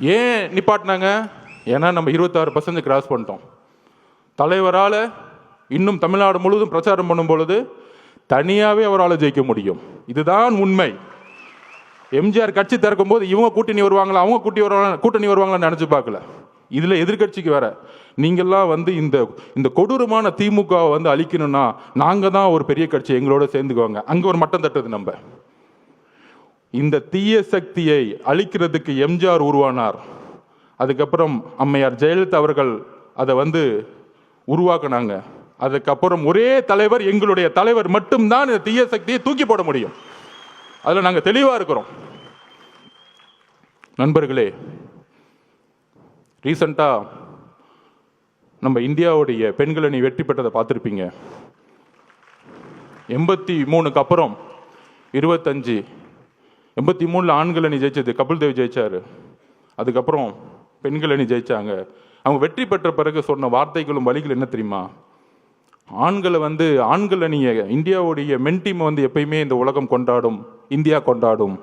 ஏன் நிப்பாட்டினாங்க? ஏன்னா நம்ம இருபத்தாறு பர்சன்ட் கிராஸ் பண்ணிட்டோம். தலைவரால் இன்னும் தமிழ்நாடு முழுவதும் பிரச்சாரம் பண்ணும் பொழுது தனியாகவே அவரால் ஜெயிக்க முடியும். இதுதான் உண்மை. எம்ஜிஆர் கட்சி திறக்கும் போது இவங்க கூட்டணி வருவாங்களா அவங்க கூட்டி வருவாங்க கூட்டணி வருவாங்களான்னு நினச்சி பார்க்கல. இதில் எதிர்க்கட்சிக்கு வேற. நீங்கள்லாம் வந்து இந்த இந்த கொடூரமான திமுகவை வந்து அழிக்கணும்னா நாங்கள் தான் ஒரு பெரிய கட்சி எங்களோட சேர்ந்துக்குவாங்க. அங்கே ஒரு மட்டம் தட்டுறது நம்ம. இந்த தீய சக்தியை அழிக்கிறதுக்கு எம்ஜிஆர் உருவானார். அதுக்கப்புறம் அம்மையார் ஜெயலலிதா அவர்கள் அதை வந்து உருவாக்குனாங்க. அதுக்கப்புறம் ஒரே தலைவர் எங்களுடைய தலைவர் மட்டும்தான் இந்த தீய சக்தியை தூக்கி போட முடியும். அதில் நாங்கள் தெளிவாக இருக்கிறோம். நண்பர்களே ரீசண்டாக நம்ம இந்தியாவுடைய பெண்கள் அணி வெற்றி பெற்றதை பார்த்துருப்பீங்க. எண்பத்தி மூணுக்கு அப்புறம் இருபத்தஞ்சு எண்பத்தி மூணில் ஆண்கள் அணி ஜெயிச்சது கபில் தேவ் ஜெயிச்சார். அதுக்கப்புறம் பெண்கள் அணி ஜெயிச்சாங்க. அவங்க வெற்றி பெற்ற பிறகு சொன்ன வார்த்தைகளும் வழிகள் என்ன தெரியுமா? ஆண்களை வந்து ஆண்கள் அணியை இந்தியாவுடைய மென் டீமை வந்து எப்பயுமே இந்த உலகம் கொண்டாடும் இந்தியா கொண்டாடும்.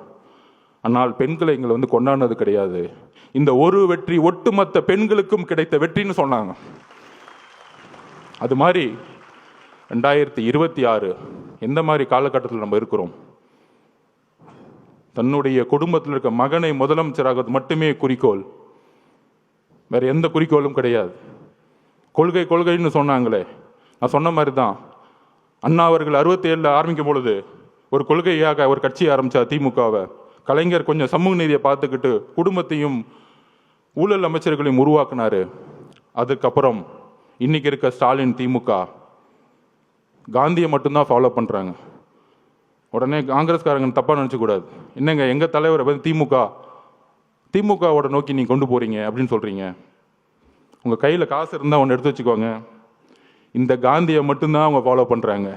ஆனால் பெண்களை எங்களை வந்து கொண்டாடினது கிடையாது. இந்த ஒரு வெற்றி ஒட்டுமொத்த பெண்களுக்கும் கிடைத்த வெற்றின்னு சொன்னாங்க. அது மாதிரி ரெண்டாயிரத்தி இருபத்தி ஆறு எந்த மாதிரி காலகட்டத்தில் நம்ம இருக்கிறோம்? தன்னுடைய குடும்பத்தில் இருக்க மகனை முதலமைச்சராகிறது மட்டுமே குறிக்கோள். வேறு எந்த குறிக்கோளும் கிடையாது. கொள்கை கொள்கைன்னு சொன்னாங்களே. நான் சொன்ன மாதிரி தான் அண்ணா அவர்கள் அறுபத்தி ஏழில் ஆரம்பிக்கும் பொழுது ஒரு கொள்கையாக ஒரு கட்சி ஆரம்பித்தார் திமுகவை. கலைஞர் கொஞ்சம் சமூக நீதியை பார்த்துக்கிட்டு குடும்பத்தையும் ஊழல் அமைச்சர்களையும் உருவாக்குனாரு. அதுக்கப்புறம் இன்றைக்கி இருக்க ஸ்டாலின் திமுக. காந்தியை மட்டும்தான் ஃபாலோ பண்ணுறாங்க உடனே காங்கிரஸ்காரங்க தப்பாக நினச்சக்கூடாது என்னங்க எங்கள் தலைவரை வந்து திமுக? திமுகவோட நோக்கி நீ கொண்டு போகிறீங்க அப்படின்னு சொல்கிறீங்க உங்கள் கையில் காசு இருந்தால் ஒன்று எடுத்து வச்சுக்கோங்க. இந்த காந்தியை மட்டும்தான் அவங்க ஃபாலோ பண்ணுறாங்க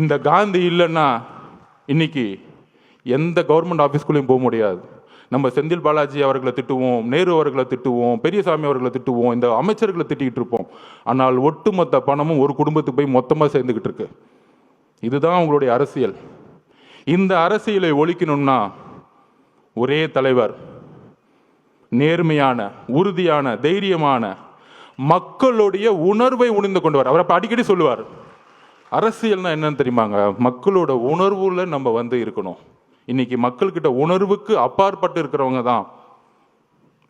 இந்த காந்தி இல்லைன்னா இன்னைக்கு எந்த கவர்மெண்ட் ஆஃபீஸ்க்குள்ளேயும் போக முடியாது. நம்ம செந்தில் பாலாஜி அவர்களை திட்டுவோம் நேரு அவர்களை திட்டுவோம் பெரியசாமி அவர்களை திட்டுவோம் இந்த அமைச்சர்களை திட்டிகிட்டு இருப்போம். ஆனால் ஒட்டுமொத்த பணமும் ஒரு குடும்பத்துக்கு போய் மொத்தமாக சேர்ந்துக்கிட்டு இருக்கு. இதுதான் உங்களுடைய அரசியல். இந்த அரசியலை ஒழிக்கணும்னா ஒரே தலைவர் நேர்மையான உறுதியான தைரியமான மக்களுடைய உணர்வை உணர்ந்து கொண்டவர் அவர் அப்போ அடிக்கடி சொல்லுவார். அரசியல்னா என்னன்னு தெரியுமாங்க? மக்களோட உணர்வுல நம்ம வந்து இருக்கணும். இன்னைக்கு மக்கள்கிட்ட உணர்வுக்கு அப்பாற்பட்டு இருக்கிறவங்க தான்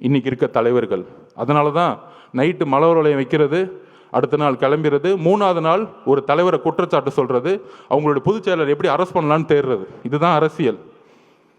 இன்னைக்கு இருக்க தலைவர்கள். அதனால தான் நைட்டு மலர் வளையம் வைக்கிறது அடுத்த நாள் கிளம்புறது. மூணாவது நாள் ஒரு தலைவரை குற்றச்சாட்டு சொல்கிறது அவங்களுடைய பொதுச் செயலர் எப்படி அரெஸ்ட் பண்ணலான்னு தேடுறது. இதுதான் அரசியல்.